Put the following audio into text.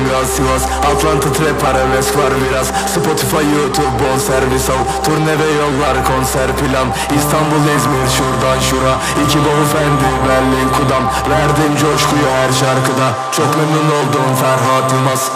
çeke kangal Sivas Atlanta trap arabesk var biraz. Spotify YouTube bon servis al. Turne ve yollar konser plan. İstanbul İzmir şuradan şura. İki bavul fendi Berlin kudam. Verdim coşkuyu her şarkıda. Çok memnun oldum Ferhat Yılmaz